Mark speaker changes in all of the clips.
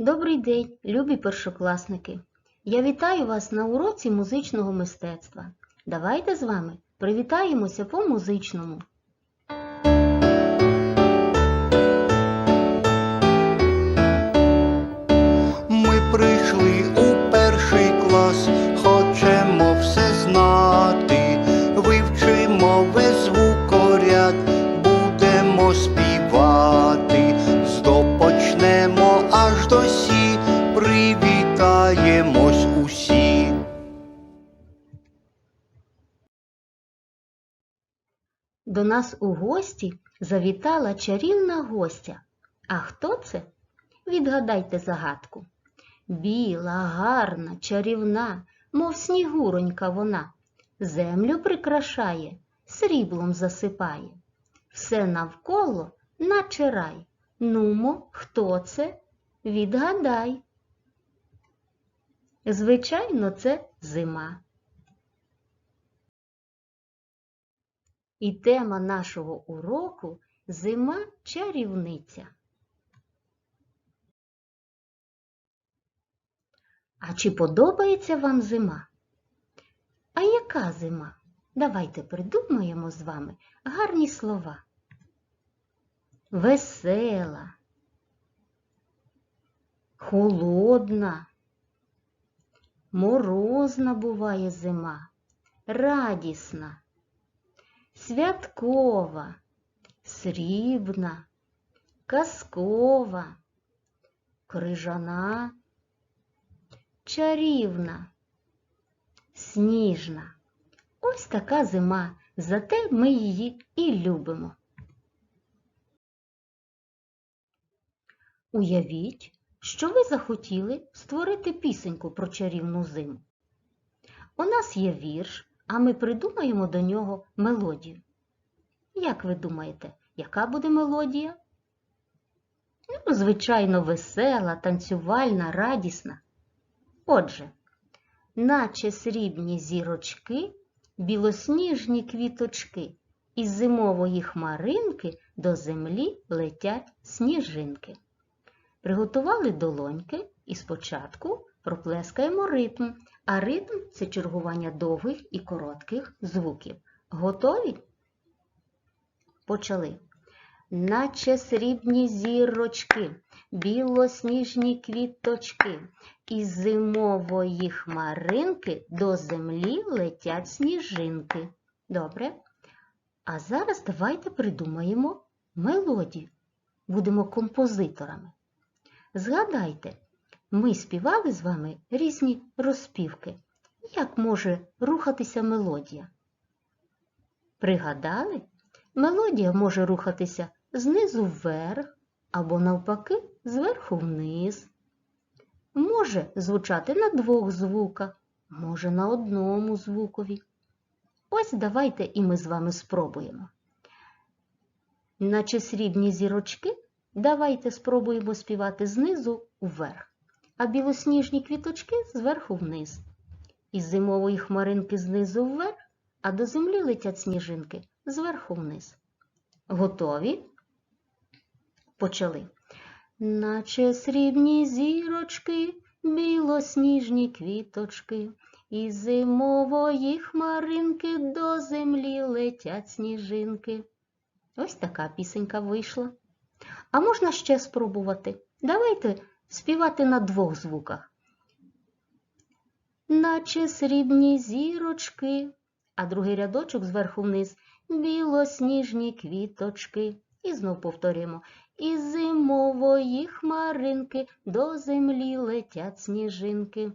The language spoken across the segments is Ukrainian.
Speaker 1: Добрий день, любі першокласники! Я вітаю вас на уроці музичного мистецтва. Давайте з вами привітаємося по музичному.
Speaker 2: Ми прийшли
Speaker 1: нас у гості завітала чарівна гостя. А хто це? Відгадайте загадку. Біла, гарна, чарівна, мов снігуронька вона, землю прикрашає, сріблом засипає. Все навколо наче рай. Нумо, хто це? Відгадай. Звичайно, це зима. І тема нашого уроку зима чарівниця. А чи подобається вам зима? А яка зима? Давайте придумаємо з вами гарні слова. Весела, холодна, морозна буває зима, радісна, святкова, срібна, казкова, крижана, чарівна, сніжна. Ось така зима, зате ми її і любимо. Уявіть, що ви захотіли створити пісеньку про чарівну зиму. У нас є вірш, а ми придумаємо до нього мелодію. Як ви думаєте, яка буде мелодія? Ну, звичайно, весела, танцювальна, радісна. Отже, наче срібні зірочки, білосніжні квіточки, із зимової хмаринки до землі летять сніжинки. Приготували долоньки і спочатку проплескаємо ритм, а ритм це чергування довгих і коротких звуків. Готові? Почали. Наче срібні зірочки, білосніжні квіточки, із зимової хмаринки до землі летять сніжинки. Добре? А зараз давайте придумаємо мелодію. Будемо композиторами. Згадайте, ми співали з вами різні розпівки. Як може рухатися мелодія? Пригадали? Мелодія може рухатися знизу вверх або навпаки зверху вниз. Може звучати на двох звуках, може на одному звукові. Ось давайте і ми з вами спробуємо. Наче срібні зірочки, давайте спробуємо співати знизу вверх, а білосніжні квіточки зверху вниз. Із зимової хмаринки знизу вверх, а до землі летять сніжинки зверху вниз. Готові? Почали. Наче срібні зірочки, білосніжні квіточки, із зимової хмаринки до землі летять сніжинки. Ось така пісенька вийшла. А можна ще спробувати. Давайте співати на двох звуках. Наче срібні зірочки, а другий рядочок зверху вниз білосніжні квіточки. І знов повторюємо. Із зимової хмаринки до землі летять сніжинки.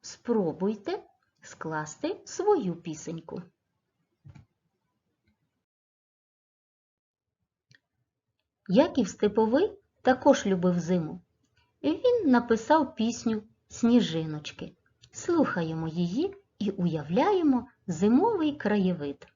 Speaker 1: Спробуйте скласти свою пісеньку. Яків Степовий також любив зиму. Він написав пісню Сніжиночки. Слухаємо її і уявляємо зимовий краєвид.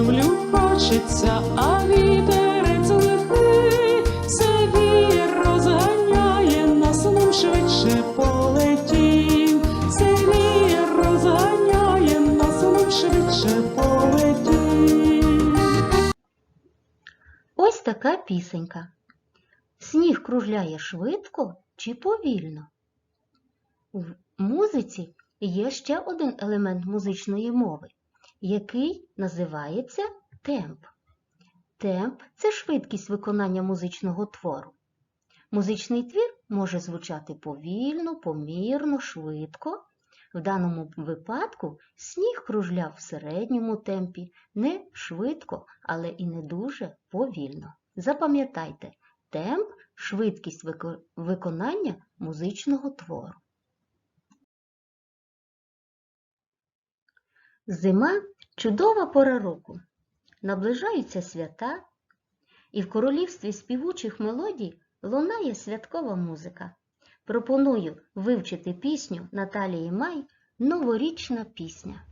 Speaker 3: Землю хочеться, а вітерець лихий все вір розганяє, нас ним швидше полетім. Все вір розганяє, нас ним швидше полетім.
Speaker 1: Ось така пісенька. Сніг кружляє швидко чи повільно? В музиці є ще один елемент музичної мови, який називається темп. Темп це швидкість виконання музичного твору. Музичний твір може звучати повільно, помірно, швидко. В даному випадку сніг кружляв в середньому темпі, не швидко, але і не дуже повільно. Запам'ятайте, темп швидкість виконання музичного твору. Зима чудова пора року. Наближаються свята, і в королівстві співучих мелодій лунає святкова музика. Пропоную вивчити пісню Наталії Май Новорічна пісня.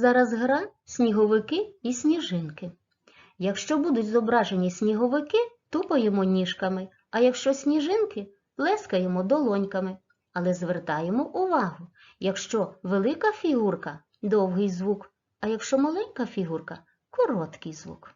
Speaker 1: Зараз гра сніговики і сніжинки. Якщо будуть зображені сніговики, тупаємо ніжками, а якщо сніжинки, плескаємо долоньками. Але звертаємо увагу, якщо велика фігурка довгий звук, а якщо маленька фігурка короткий звук.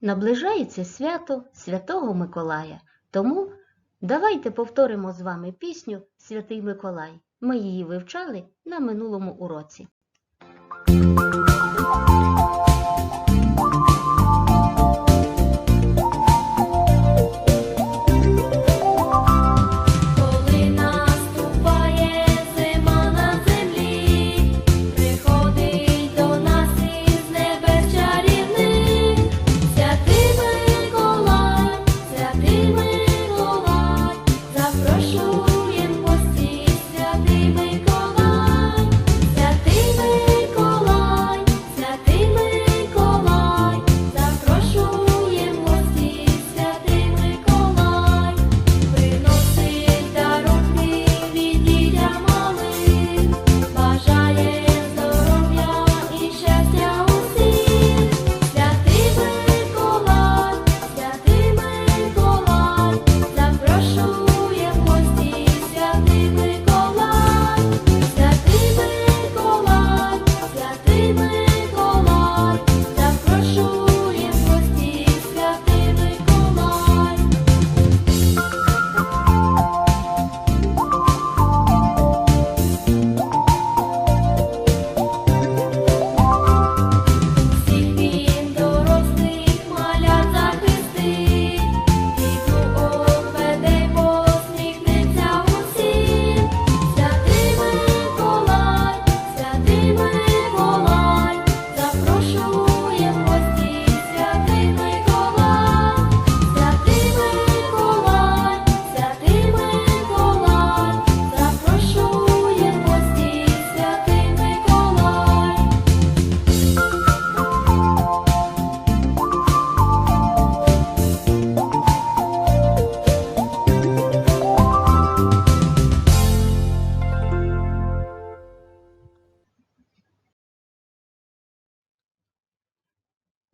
Speaker 1: Наближається свято Святого Миколая, тому давайте повторимо з вами пісню Святий Миколай. Ми її вивчали на минулому уроці.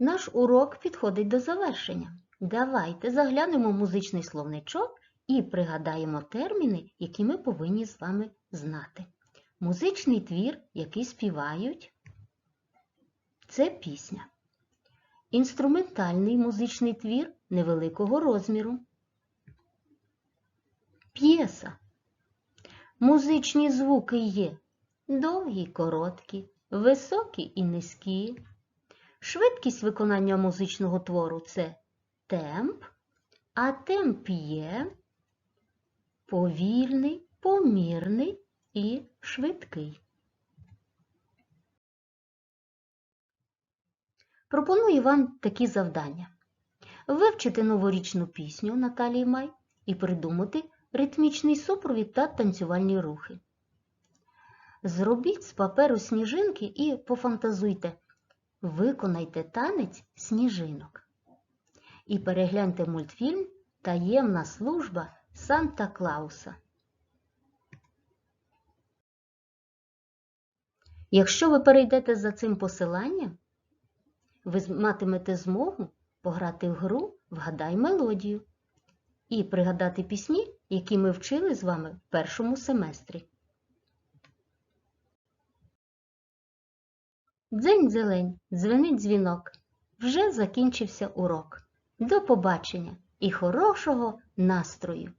Speaker 1: Наш урок підходить до завершення. Давайте заглянемо в музичний словничок і пригадаємо терміни, які ми повинні з вами знати. Музичний твір, який співають, це пісня. Інструментальний музичний твір невеликого розміру. П'єса. Музичні звуки є довгі короткі, високі і низькі. Швидкість виконання музичного твору це темп, а темп є повільний, помірний і швидкий. Пропоную вам такі завдання. Вивчити новорічну пісню Наталії Май і придумати ритмічний супровід та танцювальні рухи. Зробіть з паперу сніжинки і пофантазуйте. Виконайте танець сніжинок. І перегляньте мультфільм Таємна служба Санта Клауса. Якщо ви перейдете за цим посиланням, ви матимете змогу пограти в гру Вгадай мелодію і пригадати пісні, які ми вчили з вами в першому семестрі. Дзень зелень, дзвенить дзвінок. Вже закінчився урок. До побачення і хорошого настрою!